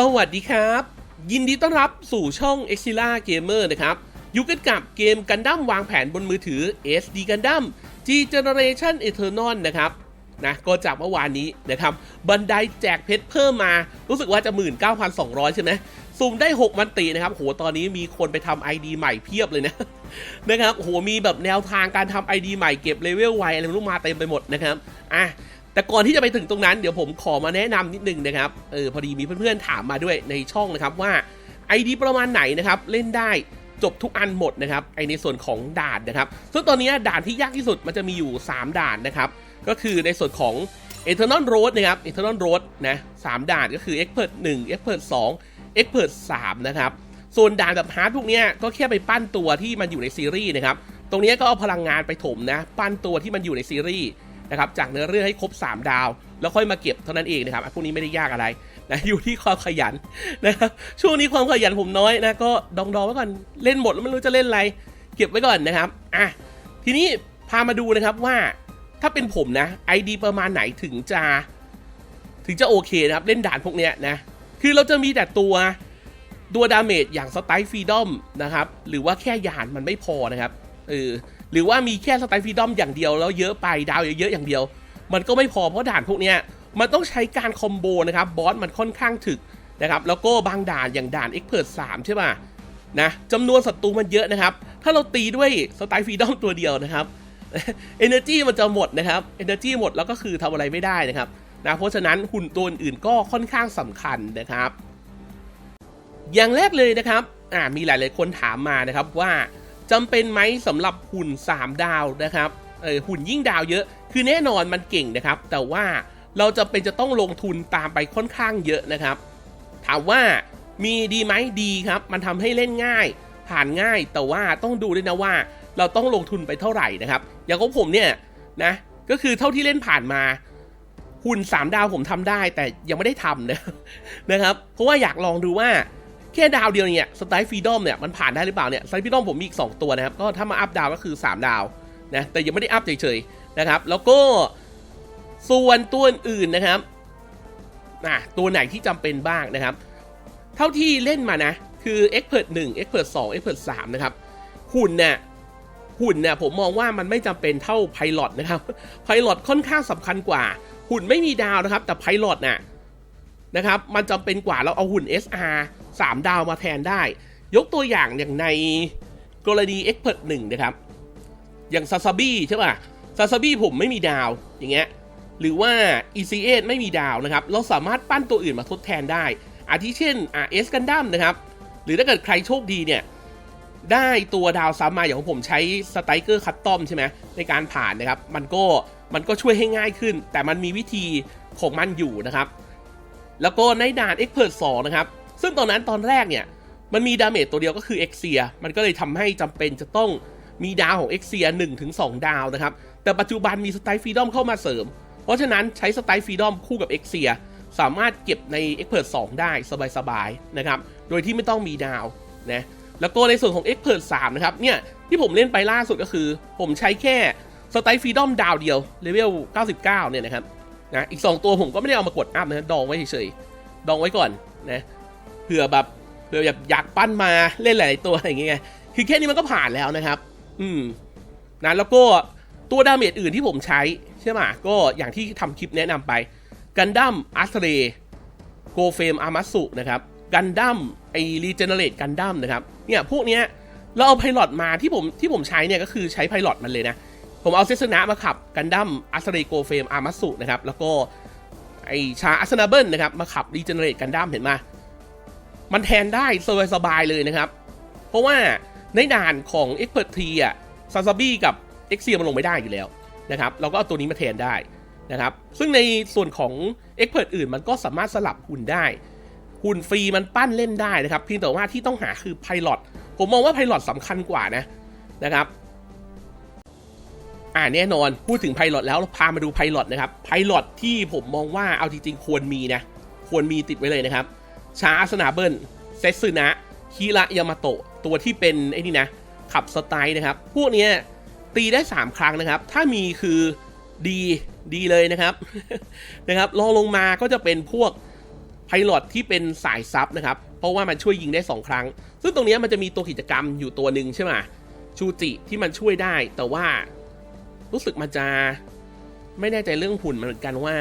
สวัสดีครับ ยินดีต้อนรับสู่ช่อง e x i l a Gamer นะครับอยู่กันกับเกมกันดั้มวางแผนบนมือถือ SD กันดั้ม G Generation Eternal นะครับนะก็จากเมื่อวานนี้นะครับบันไดแจกเพชรเพิ่มมารู้สึกว่าจะ 19,200 ใช่ไหมสุ่มได้ 6 มันตีนะครับโหตอนนี้มีคนไปทำ ID ใหม่เพียบเลยนะนะครับโหมีแบบแนวทางการทำ ID ใหม่เก็บเลเวลไวอะไรรู้มาเต็มไปหมดนะครับอะ แต่ก่อนที่จะไปถึงตรงนั้นเดี๋ยวผมขอมาแนะนำนิดนึงนะครับเออพอดีมีเพื่อนๆถามมาด้วยในช่องนะครับว่า ID ประมาณไหนนะครับเล่นได้จบทุกอันหมดนะครับไอในส่วนของด่านนะครับ ซึ่งตอนนี้ด่านที่ยากที่สุดมันจะมีอยู่ 3 ด่านนะครับ ก็คือในส่วนของ Eternal Road นะครับ Eternal Road นะสามด่านก็คือ Expert 1 Expert 2 Expert 3นะครับ ส่วนด่านแบบฮาร์ดพวกนี้ก็แค่ไปปั้นตัวที่มันอยู่ในซีรีส์นะครับ ตรงนี้ก็เอาพลังงานไปถมนะ ปั้นตัวที่มันอยู่ในซีรีส์ นะครับจากเนื้อเรื่องให้ครบ 3 ดาว แล้วค่อยมาเก็บเท่านั้นเองนะครับอะพวกนี้ไม่ได้ยากอะไรนะอยู่ที่ความขยันนะครับช่วงนี้ความขยันผมน้อยนะก็ดองๆไว้ก่อนเล่นหมดแล้วไม่รู้จะเล่นอะไร เก็บไว้ก่อนนะครับอะทีนี้พามาดูนะครับว่าถ้าเป็นผมนะ ID ประมาณไหนถึงจะ ถึงจะโอเคนะครับ เล่นด่านพวกเนี้ยนะ คือเราจะมีแต่ตัวตัวดาเมจอย่างสไตล์ฟรีดอมนะครับ หรือว่าแค่ยานมันไม่พอนะครับเออ หรือว่ามีแค่สไตล์ฟรีดอมอย่างเดียวแล้วเยอะไปดาวเยอะๆอย่างเดียว มันก็ไม่พอเพราะด่านพวกเนี้ยมันต้องใช้การคอมโบนะครับบอสมันค่อนข้างถึกนะครับแล้วก็บางด่านอย่างด่านเอ็กเพรสสามใช่ป่ะนะจำนวนศัตรูมันเยอะนะครับ ถ้าเราตีด้วยสไตล์ฟรีดอมตัวเดียวนะครับ Energy มันจะหมดนะครับ Energy หมดแล้วก็คือทำอะไรไม่ได้นะครับนะเพราะฉะนั้นหุ่นตัวอื่นก็ค่อนข้างสำคัญนะครับ อย่างแรกเลยนะครับอ่ามีหลาย ๆ คนถามมานะครับว่า จำเป็นไหมสำหรับหุ่น 3 ดาวนะครับเออหุ่นยิ่งดาวเยอะ คือแน่นอนมันเก่งนะครับ แต่ว่าเราจะเป็นจะต้องลงทุนตามไปค่อนข้างเยอะนะครับ ถามว่ามีดีไหมดีครับ มันทำให้เล่นง่าย ผ่านง่ายแต่ว่าต้องดูด้วยนะว่า เราต้องลงทุนไปเท่าไหร่นะครับ อย่างของผมเนี่ยนะก็คือเท่าที่เล่นผ่านมา หุ่น 3 ดาวผมทำได้แต่ยังไม่ได้ทำนะนะครับ เพราะว่าอยากลองดูว่า แค่ดาวเดียวเนี่ยสไตล์ฟรีดอมเนี่ยมันผ่านได้หรือเปล่าเนี่ยสไตล์ฟรีดอมผมมีอีก 2 ตัวนะครับ ก็ถ้ามาอัพดาวก็คือ 3 ดาวนะแต่ยังไม่ได้อัพเฉยๆนะครับ แล้วก็ส่วนตัวอื่นนะครับอะตัวไหนที่จำเป็นบ้างนะครับ เท่าที่เล่นมานะ คือ Expert 1 Expert 2 Expert 3นะครับหุ่นเนี่ยหุ่นเนี่ยผมมองว่ามันไม่จำเป็นเท่าไพลอตนะครับไพลอตค่อนข้างสำคัญกว่า หุ่นไม่มีดาวนะครับ แต่ไพลอตน่ะ นะครับ มันจำเป็นกว่าเราเอาหุ่น SR 3 ดาวมาแทนได้ ยกตัวอย่างอย่างในกรณี Expert 1 นะครับ อย่างซาซาบี้ใช่ป่ะซาซาบี้ผมไม่มีดาวอย่างเงี้ยหรือว่า ECA ไม่มีดาวนะครับ เราสามารถปั้นตัวอื่นมาทดแทนได้ อาทิเช่น RS กันดั้มนะครับ หรือถ้าเกิดใครโชคดีเนี่ย ได้ตัวดาวซ้ำมาอย่างของผมใช้สไตเกอร์คัตตอมใช่ไหมในการผ่านนะครับ มันก็มันก็ช่วยให้ง่ายขึ้น แต่มันมีวิธีของมันอยู่นะครับ แล้วก็ในด่าน Expert 2 นะครับ ซึ่งตอนนั้นตอนแรกเนี่ย มันมีดาเมจตัวเดียวก็คือ e x เซียมันก็เลยทำให้จำเป็นจะต้องมีดาวของ e x เซีย1ถึง2ดาวนะครับ แต่ปัจจุบันมีสไตล์ฟรีดอมเข้ามาเสริม เพราะฉะนั้นใช้สไตล์ฟรีดอมคู่กับ e x เซียสามารถเก็บใน Expert 2 ได้สบายๆนะครับ โดยที่ไม่ต้องมีดาวนะแล้วก็ในส่วนของ Expert 3 นะครับ เนี่ยที่ผมเล่นไปล่าสุดก็คือ ผมใช้แค่สไตล์ฟรีดอมดาวเดียวเลเวล 99 เนี่ยนะครับ นะอีก 2 ตัวผมก็ไม่ได้เอามากดอัพนะดองไว้เฉยๆดองไว้ก่อนนะเผื่อแบบเผื่อแบบอยากปั้นมาเล่นหลายตัวอะไรอย่างเงี้ยคือแค่นี้มันก็ผ่านแล้วนะครับ อืมนะแล้วก็ตัวดาเมจอื่นที่ผมใช้ใช่ไหมก็อย่างที่ทำคลิปแนะนำไปกันดั้มอัสเรโกเฟมอามัสุนะครับกันดั้มไอรีเจเนเรตกันดั้มนะครับเนี่ยพวกเนี้ยเราเอาไพลอตมาที่ผมที่ผมใช้เนี่ยก็คือใช้ไพลอตมันเลยนะ ผมเอาเซสนะมาขับกันดั้มอัสเรโกเฟมอามัสุนะครับ แล้วก็ไอชาอัสนาเบิลนะครับ มาขับรีเจเนเรตกันดั้มเห็นไหมมันแทนได้สบายๆเลยนะครับ เพราะว่าในด่านของ e x p e r t ทีอะซาซาบี้กับเอ็กเซียมันลงไม่ได้อยู่แล้วนะครับ เราก็เอาตัวนี้มาแทนได้นะครับ ซึ่งในส่วนของ e x p e r t อื่นมันก็สามารถสลับหุ่นได้ หุ่นฟรีมันปั้นเล่นได้นะครับ เพียงแต่ว่าที่ต้องหาคือไพลอตผมมองว่าไพลอตสำคัญกว่านะนะครับ อ่าแน่นอนพูดถึงไพลอตแล้วเราพามาดูไพลอตนะครับไพลอตที่ผมมองว่าเอาจริงๆ ควรมีนะ ควรมีติดไว้เลยนะครับ ชาอาสนาเบิลเซซึนะฮิระยามาโตะตัวที่เป็นไอ้นี่นะขับสไตล์นะครับ พวกเนี้ยตีได้ 3 ครั้งนะครับ ถ้ามีคือดีดีเลยนะครับนะครับรองลงมาก็จะเป็นพวกไพลอตที่เป็นสายซับนะครับ เพราะว่ามันช่วยยิงได้ 2 ครั้ง ซึ่งตรงนี้มันจะมีตัวกิจกรรมอยู่ตัวหนึ่งใช่ไหมชูจิที่มันช่วยได้ แต่ว่า รู้สึกมันจะไม่แน่ใจเรื่องหุ่นเหมือนกันว่า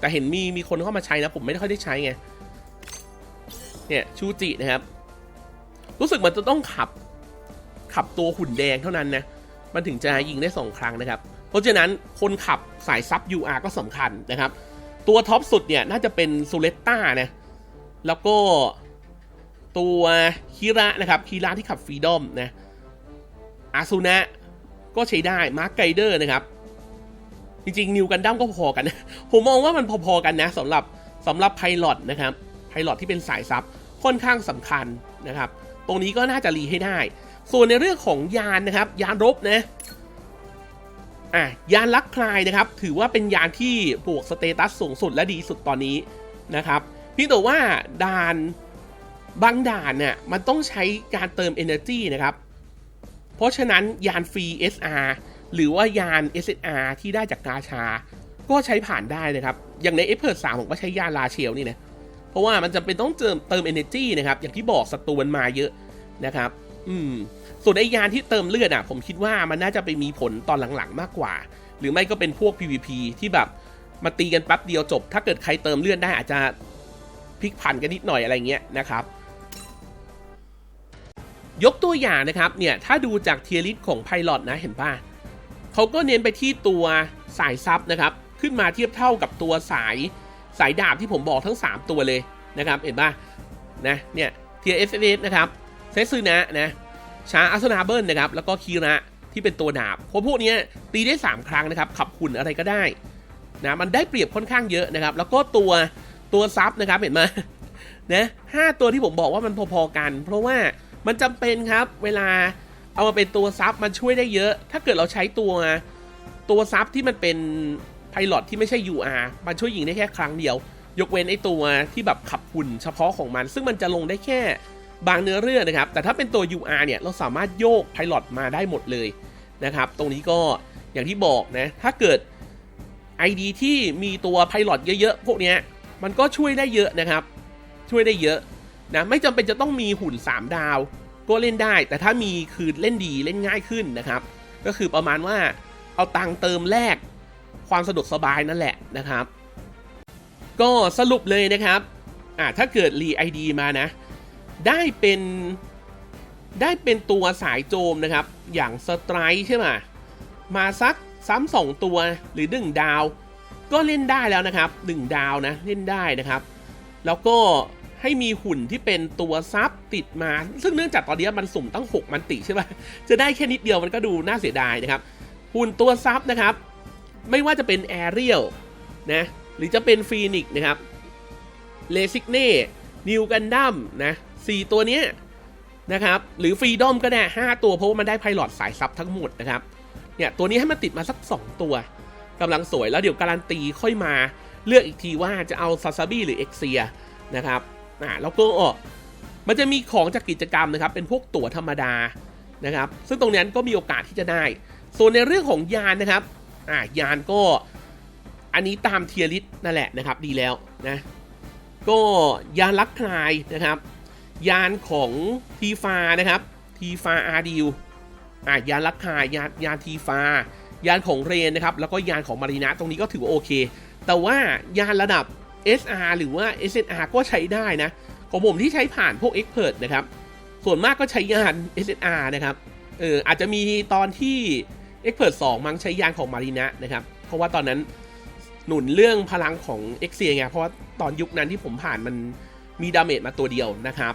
แต่เห็นมีมีคนเข้ามาใช้นะผมไม่ได้ค่อยได้ใช้ไงเนี่ยชูจินะครับ รู้สึกมันจะต้องขับ ขับตัวหุ่นแดงเท่านั้นนะมันถึงจะยิงได้ 2 ครั้งนะครับ เพราะฉะนั้นคนขับสายซับ UR ก็สำคัญนะครับ ตัวท็อปสุดเนี่ยน่าจะเป็นซูเลตตานะแล้วก็ตัวคิระนะครับคิระที่ขับฟรีดอมนะอาซูนะ ก็ใช้ได้มาร์กไกเดอร์นะครับ จริงๆนิวกันดั้มก็พอกันนะผมมองว่ามันพอๆกันนะสำหรับสำหรับไพลอตนะครับไพลอตที่เป็นสายซับค่อนข้างสำคัญนะครับ ตรงนี้ก็น่าจะรีให้ได้ ส่วนในเรื่องของยานนะครับ ยานรบนะอะยานลักคลายนะครับ ถือว่าเป็นยานที่บวกสเตตัสสูงสุดและดีสุดตอนนี้นะครับพียงแต่ว่าด่านบางด่านเนี่ยมันต้องใช้การเติม Energy นะครับ เพราะฉะนั้นยานฟรี SR หรือว่ายาน SSR ที่ได้จากกาชา ก็ใช้ผ่านได้นะครับ อย่างใน e p e r 3ผมก็ใช้ยานลาเชลนี่นะ เพราะว่ามันจะเป็นต้องเติมเติม energy นะครับ อย่างที่บอกศัตรูมันมาเยอะนะครับ อืม ส่วนไอยานที่เติมเลือดอะ ผมคิดว่ามันน่าจะไปมีผลตอนหลังๆมากกว่า หรือไม่ก็เป็นพวก PVP ที่แบบมาตีกันแป๊บเดียวจบ ถ้าเกิดใครเติมเลือดได้อาจจะพลิกผันกันนิดหน่อยอะไรเงี้ยนะครับ ยกตัวอย่างนะครับเนี่ยถ้าดูจากเทียริสของไพลอตนะเห็นป่ะเขาก็เน้นไปที่ตัวสายซับนะครับขึ้นมาเทียบเท่ากับตัวสายสายดาบที่ผมบอกทั้ง 3 ตัวเลยนะครับเห็นป่ะนะเนี่ยเทียเอสเอสนะครับเซซึนะนะชาอัสนาเบิลนะครับแล้วก็คีระที่เป็นตัวดาบพราะพวกนี้ตีได้ 3 ครั้งนะครับขับหุ่นอะไรก็ได้นะมันได้เปรียบค่อนข้างเยอะนะครับ แล้วก็ตัวตัวซับนะครับเห็นไหมนะห้าตัวที่ผมบอกว่ามันพอๆกัน เพราะว่า มันจำเป็นครับ เวลาเอามาเป็นตัวซับมันช่วยได้เยอะ ถ้าเกิดเราใช้ตัวตัวซับที่มันเป็นไพลอตที่ไม่ใช่ UR มันช่วยยิงได้แค่ครั้งเดียว ยกเว้นไอตัวที่แบบขับหุ่นเฉพาะของมัน ซึ่งมันจะลงได้แค่บางเนื้อเรื่องนะครับ แต่ถ้าเป็นตัว UR เนี่ยเราสามารถโยกไพลอตมาได้หมดเลยนะครับ ตรงนี้ก็อย่างที่บอกนะ ถ้าเกิด ID ที่มีตัวไพลอตเยอะๆ พวกเนี้ยมันก็ช่วยได้เยอะนะครับ ช่วยได้เยอะ นะไม่จำเป็นจะต้องมีหุ่น 3 ดาว ก็เล่นได้ แต่ถ้ามีคือเล่นดีเล่นง่ายขึ้นนะครับ ก็คือประมาณว่าเอาตังเติมแลกความสะดวกสบายนั่นแหละนะครับ ก็สรุปเลยนะครับอ่าถ้าเกิดรีไอดีมานะ ได้เป็นได้เป็นตัวสายโจมนะครับ อย่างสไตร์ใช่ไหมมาซักซ้ำสองตัวหรือ 1 ดาว ก็เล่นได้แล้วนะครับ 1 ดาวนะเล่นได้นะครับ แล้วก็ ให้มีหุ่นที่เป็นตัวซับติดมา ซึ่งเนื่องจากตอนนี้มันสุ่มตั้ง 6 มันติใช่ไหมจะได้แค่นิดเดียวมันก็ดูน่าเสียดายนะครับหุ่นตัวซับนะครับ ไม่ว่าจะเป็นแอเรียลนะหรือจะเป็นฟีนิกนะครับเลซิกเน่นิวกันดัมนะสี่ตัวเนี้ยนะครับหรือฟรีดอมก็ได้5ตัวเพราะว่ามันได้ไพลอตสายซับทั้งหมดนะครับเนี่ยตัวนี้ให้มันติดมาสัก 2 ตัวกำลังสวยแล้วเดี๋ยวการันตีค่อยมาเลือกอีกทีว่าจะเอาซาซาบิหรือเอ็กเซียนะครับ อ่าแล้วก็มันจะมีของจากกิจกรรมนะครับ เป็นพวกตั๋วธรรมดานะครับ ซึ่งตรงนั้นก็มีโอกาสที่จะได้ ส่วนในเรื่องของยานนะครับอ่ายานก็อันนี้ตามเทียริสนั่นแหละนะครับ ดีแล้วนะ ก็ยานลักคลายนะครับ ยานของทีฟานะครับทีฟาอาร์ดิวอ่ายานลักคลายยานยานทีฟายานของเรนนะครับ แล้วก็ยานของมารีนาตรงนี้ก็ถือว่าโอเค แต่ว่ายานระดับ SR หรือว่า SNR ก็ใช้ได้นะของผมที่ใช้ผ่านพวก Expert นะครับ ส่วนมากก็ใช้ยาน SNR นะครับ เอออาจจะมีตอนที่ Expert 2 มั้งใช้ยานของมารีนะนะครับ เพราะว่าตอนนั้นหนุนเรื่องพลังของเอ็กเซียไง เพราะว่าตอนยุคนั้นที่ผมผ่านมันมีดาเมจมาตัวเดียวนะครับ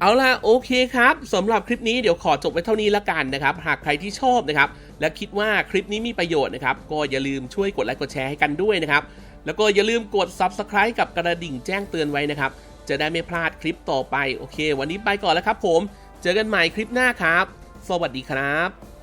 เอาล่ะโอเคครับสำหรับคลิปนี้เดี๋ยวขอจบไว้เท่านี้ละกันนะครับ หากใครที่ชอบนะครับ และคิดว่าคลิปนี้มีประโยชน์นะครับ ก็อย่าลืมช่วยกดไลค์กดแชร์ให้กันด้วยนะครับ แล้วก็อย่าลืมกด Subscribe กับกระดิ่งแจ้งเตือนไว้นะครับ จะได้ไม่พลาดคลิปต่อไป โอเค วันนี้ไปก่อนแล้วครับผม เจอกันใหม่คลิปหน้าครับ สวัสดีครับ